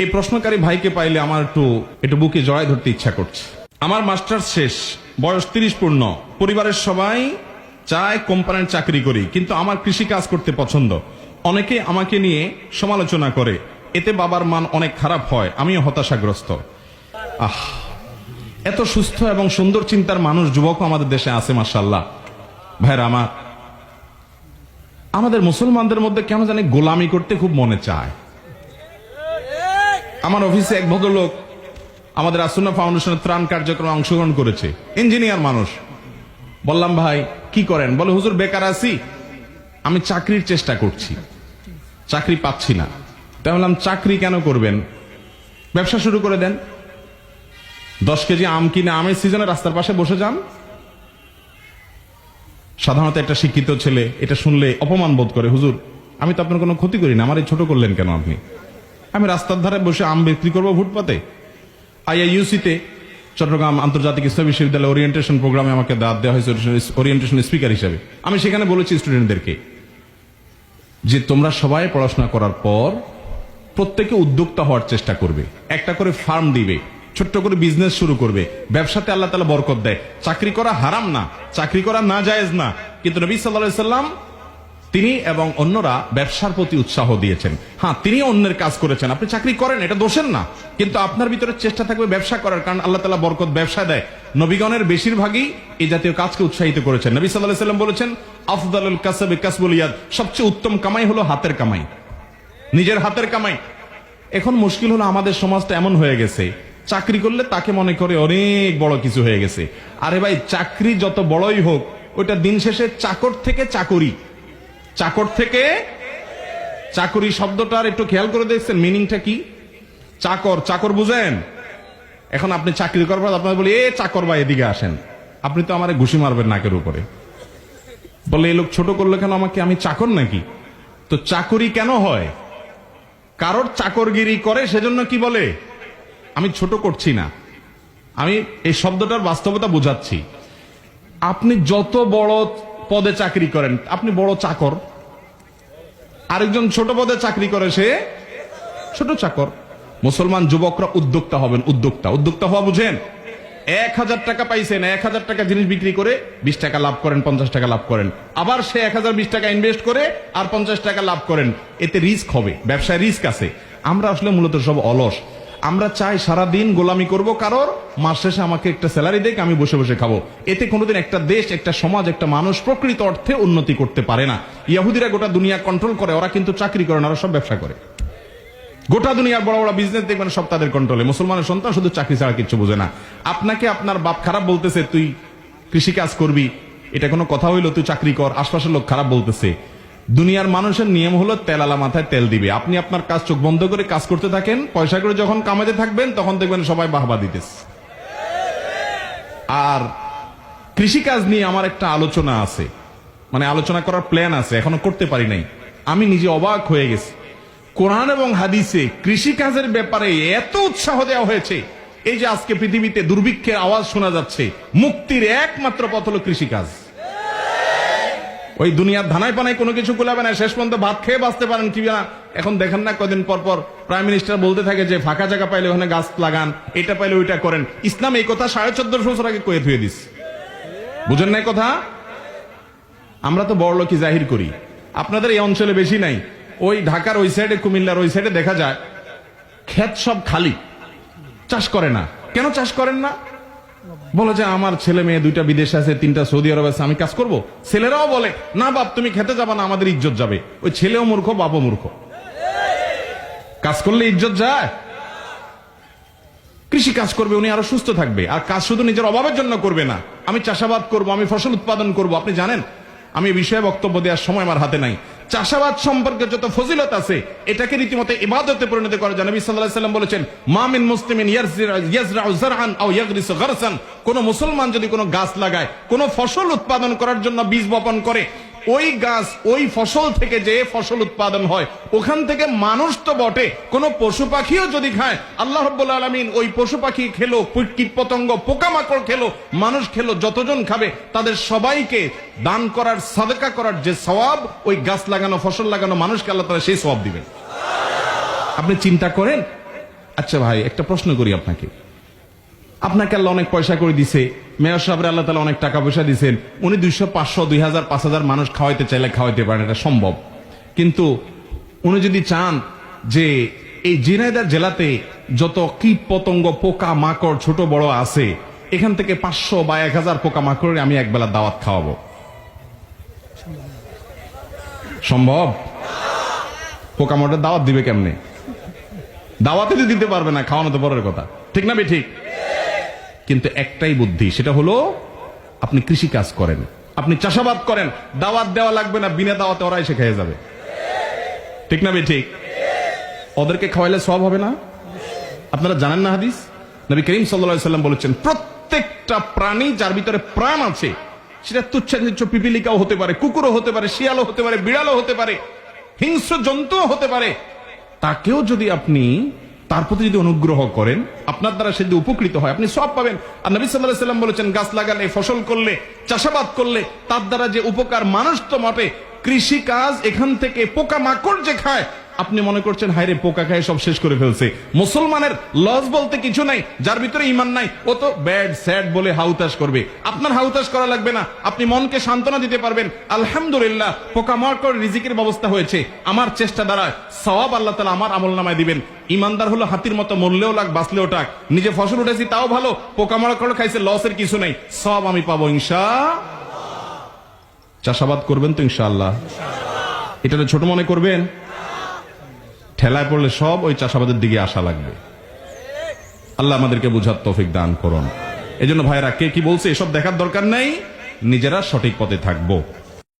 এই প্রশ্নকারী ভাইকে পাইলে আমার একটু একটু বুকে জড়ায় ধরতে ইচ্ছা করছে। আমার মাস্টার্স শেষ, বয়স তিরিশ পূর্ণ। পরিবারের সবাই চায় কোম্পানির চাকরি করি, কিন্তু আমার কৃষি কাজ করতে পছন্দ। অনেকে আমাকে নিয়ে সমালোচনা করে, এতে বাবার মান অনেক খারাপ হয়, আমিও হতাশাগ্রস্ত। আহ, এত সুস্থ এবং সুন্দর চিন্তার মানুষ যুবক আমাদের দেশে আছে মাসাল্লাহ ভাইরা, আমার, আমাদের মুসলমানদের মধ্যে কেন জানি গোলামি করতে খুব মনে চায়। আমার অফিসে এক ভদ্রলোক আমাদের আসুন্না ফাউন্ডেশনের ত্রাণ কার্যক্রমে অংশগ্রহণ করেছে। ইঞ্জিনিয়ার মানুষ। বললাম, ভাই, কি করেন? বলে, হুজুর, বেকার আছি। আমি চাকরির চেষ্টা করছি। চাকরি পাচ্ছি না। তাই বললাম, চাকরি কেন করবেন? ব্যবসা শুরু করে দেন। দশ কেজি আম কিনে আমের সিজনে রাস্তার পাশে বসে যান। সাধারণত একটা শিক্ষিত ছেলে এটা শুনলে অপমান বোধ করে, হুজুর, আমি তো আপনার কোনো ক্ষতি করি না, আমার এই ছোট করলেন কেন আপনি? আমি রাস্তার ধারে বসে আম বিক্রি করব ফুটপাতে। আইআইইউসিতে চট্টগ্রাম আন্তর্জাতিক ইসলাম বিশ্ববিদ্যালয় ওরিয়েন্টেশন প্রোগ্রামে আমাকে দাঁত দেওয়া হয়েছে ওরিয়েন্টেশন স্পিকার হিসেবে। আমি সেখানে বলেছি স্টুডেন্টদেরকে যে তোমরা সবাই পড়াশোনা করার পর প্রত্যেকে উদ্যোক্তা হওয়ার চেষ্টা করবে। একটা করে ফার্ম দিবে, ছোট্ট করে বিজনেস শুরু করবে। ব্যবসাতে আল্লাহ তালা বরকত দেয়। চাকরি করা হারাম না, চাকরি করা না জায়েজ না। কিন্তু নবী সাল্লাহ সাল্লাম তিনি এবং অন্যরা ব্যবসার প্রতি উৎসাহ দিয়েছেন। হ্যাঁ তিনি অন্যের কাজ করেছেন। আপনি চাকরি করেন, এটা দোষের না। কিন্তু আপনার ভিতরে চেষ্টা থাকবে ব্যবসা করার, কারণ আল্লাহ তালা বরকত ব্যবসা দেয়। নবীগণের বেশিরভাগই এই জাতীয় কাজকে উৎসাহিত করেছেন। নবী সাল্লাহ সাল্লাম বলেছেন, আফদালুল কাসাবে কাসবুল ইয়াদ। সবচেয়ে উত্তম কামাই হলো হাতের কামাই। নিজের হাতের কামাই। এখন মুশকিল হলো আমাদের সমাজটা এমন হয়ে গেছে, চাকরি করলে তাকে মনে করে অনেক বড় কিছু হয়ে গেছে। আরে ভাই, চাকরি যত বড়ই হোক ওইটা দিন শেষে চাকর থেকে চাকরি। চাকর থেকে চাকরি শব্দটার একটু খেয়াল করে দেখছেন মিনিংটা কি? চাকর চাকর বুঝেন? এখন আপনি চাকরি করবার আপনার বলি, এ চাকর বা এদিকে আসেন। আপনি তো আমার ঘুষি মারবেন নাকের উপরে। বলে এই লোক ছোট করল কেন আমাকে? আমি চাকর নাকি? তো চাকরি কেন হয়? কারোর চাকরগিরি করে সেজন্য কি বলে? আমি ছোট করছি না। আমি এই শব্দটার বাস্তবতা বোঝাচ্ছি। আপনি যত বড় পদে চাকরি করেন, আপনি বড় চাকর আরেকজন ছোট পদে চাকরি করে সে ছোট চাকর। মুসলমান যুবকরা উদ্যোক্তা হবেন, উদ্যোক্তা। উদ্যোক্তা হওয়া বুঝেন? এক হাজার টাকা পাইছেন, এক হাজার টাকা জিনিস বিক্রি করে বিশ টাকা লাভ করেন, পঞ্চাশ টাকা লাভ করেন। আবার সে এক হাজার বিশ টাকা ইনভেস্ট করে আর পঞ্চাশ টাকা লাভ করেন। এতে রিস্ক হবে, ব্যবসায় রিস্ক আছে। আমরা আসলে মূলত সব অলস। আমরা চাই সারা দিন গোলামি করব কারোর মাস শেষে আমাকে একটা স্যালারি দেখ আমি বসে বসে খাব। এতে কোনোদিন একটা দেশ, একটা সমাজ, একটা মানুষ প্রকৃত অর্থে উন্নতি করতে পারে না। ইয়াহুদিরা গোটা দুনিয়া কন্ট্রোল করে, ওরা কিন্তু চাকরি করে না, ওরা সব ব্যবসা করে। গোটা দুনিয়ার বড় বড় বিজনেস দেখবেন, সব তাদের কন্ট্রোলে মুসলমানের সন্তান শুধু চাকরি ছাড়া কিছু বোঝে না। আপনাকে আপনার বাপ খারাপ বলতেছে, তুই কৃষি কাজ করবি, এটা কোনো কথা হইল, তুই চাকরি কর, আশপাশের লোক খারাপ বলতেছে। দুনিয়ার মানুষের নিয়ম হলো তেলালা মাথায় তেল দিবে। আপনি আপনার কাজ চোখ বন্ধ করে কাজ করতে থাকেন, পয়সা করে যখন কামাতে থাকবেন, তখন দেখবেন সবাই বাহবা দিতেছে। আর কৃষিকাজ নিয়ে আমার একটা আলোচনা আছে। মানে আলোচনা করার প্ল্যান আছে, এখনও করতে পারি নাই। আমি নিজে অবাক হয়ে গেছি। কোরআন এবং হাদিসে কৃষিকাজের ব্যাপারে এত উৎসাহ দেওয়া হয়েছে। এই যে আজকে পৃথিবীতে দুর্ভিক্ষের আওয়াজ শোনা যাচ্ছে, মুক্তির একমাত্র পথ হলো কৃষিকাজ। ওই দুনিয়ার ধানায় পানায় কোনো কিছু কুলাবে না। শেষ পর্যন্ত ভাত খেয়ে বাঁচতে পারেন কি না? এখন দেখেন না কদিন পর পর প্রাইম মিনিস্টার বলতে থাকে যে, ফাঁকা জায়গা পাইলে ওখানে গাছ লাগান, এটা পাইলে ওইটা করেন। ইসলাম এই কথা সাড়ে চোদ্দশো বছর আগে কয়ে থুয়ে দিস। বুঝেন নাই কথা? আমরা তো বড় লোকই জাহির করি। আপনাদের এই অঞ্চলে বেশি নাই। ওই ঢাকার ওই সাইডে কুমিল্লার ওই সাইডে দেখা যায়, ক্ষেত সব খালি। চাষ করে না। কেন চাষ করেন না? বলে যে, আমার ছেলে মেয়ে দুইটা বিদেশে আছে, তিনটা সৌদি আরব আছে, আমি কাজ করব? ছেলেরাও বলে, না বাপ, তুমি খেতে যাবা না, আমাদের ইজ্জত যাবে। ওই ছেলেও মূর্খ, বাপও মূর্খ। কাজ করলে ইজ্জত যায়। কৃষি কাজ করবে, উনি আরও সুস্থ থাকবে। আর কাজ শুধু নিজের অভাবের জন্য করবে না। আমি চাষাবাদ করব, আমি ফসল উৎপাদন করব। আপনি জানেন, আমি বিষয়ে বক্তব্য দেওয়ার সময় আমার হাতে নাই। চাষাবাদ সম্পর্কে যত ফজিলত আছে, এটাকে রীতিমতো ইবাদতে পরিণত করে জানবী সাল্লাল্লাহু আলাইহি সাল্লাম বলেছেন মামিন মুসলিমিন ইয়াজরাউ যারআন আও গারসান। কোন মুসলমান যদি কোনো গাছ লাগায়, কোন ফসল উৎপাদন করার জন্য বীজ বপন করে ওই গাছ, ওই ফসল থেকে যে ফসল উৎপাদন হয়, ওখান থেকে মানুষ তো বটে। কোন পশু পাখিও যদি খায়, আল্লাহ আলমিন ওই পশু পাখি খেলো কীট পতঙ্গ পোকামাকড় খেলো, মানুষ খেলো, যতজন খাবে, তাদের সবাইকে দান করার, সাদকা করার যে সওয়াব, ওই গাছ লাগানো, ফসল লাগানো মানুষকে আল্লাহ তারা সেই সওয়াব দিবেন। আপনি চিন্তা করেন? আচ্ছা ভাই, একটা প্রশ্ন করি আপনাকে। আপনাকে আল্লাহ অনেক পয়সা করে দিছে। মেয়র সাহেবের আল্লাহ তালা অনেক টাকা পয়সা দিছেন। উনি দুইশো পাঁচশো, দুই হাজার, পাঁচ হাজার মানুষ খাওয়াইতে চাইলে খাওয়াইতে পারেন, এটা সম্ভব। কিন্তু উনি যদি চান যে এই জিনাইদার জেলাতে যত কীট পতঙ্গ, পোকা, মাকড়, ছোট বড় আছে, এখান থেকে পাঁচশো বা এক হাজার পোকা মাকড়ের আমি একবেলা দাওয়াত খাওয়াবো। সম্ভব? পোকামাকড়ের দাওয়াত দিবে কেমনে? দাওয়াতে তো দিতে পারবে না, খাওয়ানো তো পরের কথা। ঠিক না বে ঠিক? কিন্তু একটাই বুদ্ধি, সেটা হলো আপনি কৃষি কাজ করেন, আপনি চাষাবাদ করেন, দাওয়াত দেওয়া লাগবে না, বিনা দাওয়াতে ওরাই খেয়ে যাবে। ঠিক না বে ঠিক? ওদেরকে খাওয়াইলে সব হবে না? আপনারা জানেন না হাদিস? নবী করিম সাল্লা সাল্লাম বলেছেন, প্রত্যেকটা প্রাণী যার ভিতরে প্রাণ আছে, সেটা তুচ্ছাচ্ছ পিপিলিকাও হতে পারে, কুকুরও হতে পারে, শিয়ালও হতে পারে, বিড়ালও হতে পারে, হিংস্র জন্তুও হতে পারে, তাকেও যদি আপনি তার প্রতি যদি অনুগ্রহ করেন, আপনার দ্বারা সে যদি উপকৃত হয়, আপনি সব পাবেন। আর নবী সাল্লাহ সাল্লাম বলেছেন, গাছ লাগালে, ফসল করলে, চাষাবাদ করলে, তার দ্বারা যে উপকার মানুষ তো মাপে কৃষি কাজ এখান থেকে পোকা মাকড় যে খায় আপনি মনে করছেন, হায়রে, পোকা খায়, সব শেষ করে ফেলছে। মুসলমানের লস বলতে কিছু নাই, যার ভিতরে ইমান নাই, ও তো ব্যাড স্যাড বলে হাউতাস করবে। আপনার হাউতাস করা লাগবে না, আপনি মনকে সান্ত্বনা দিতে পারবেন। আলহামদুলিল্লাহ পোকা মাকড় রিজিকের ব্যবস্থা হয়েছে। আমার চেষ্টা দ্বারা সওয়াব আল্লাহ তালা আমার আমল নামায় দিবেন। ইমানদার হলো হাতির মতো, মরলেও লাগ, বাঁচলেও টাক। নিজে ফসল উঠেছি, তাও ভালো পোকা মাকড় খাইছে লসের কিছু নাই। সব আমি পাবো ইনশা চাষাবাদ করবেন তো, ইনশাআল্লাহ। এটা ছোট মনে করবেন? ঠেলায় পড়লে সব ওই চাষাবাদের দিকে আসা লাগবে। আল্লাহ আমাদেরকে বুঝার তৌফিক দান করুন। এই জন্য ভাইরা কে কি বলছে, এসব দেখার দরকার নাই। নিজেরা সঠিক পথে থাকব।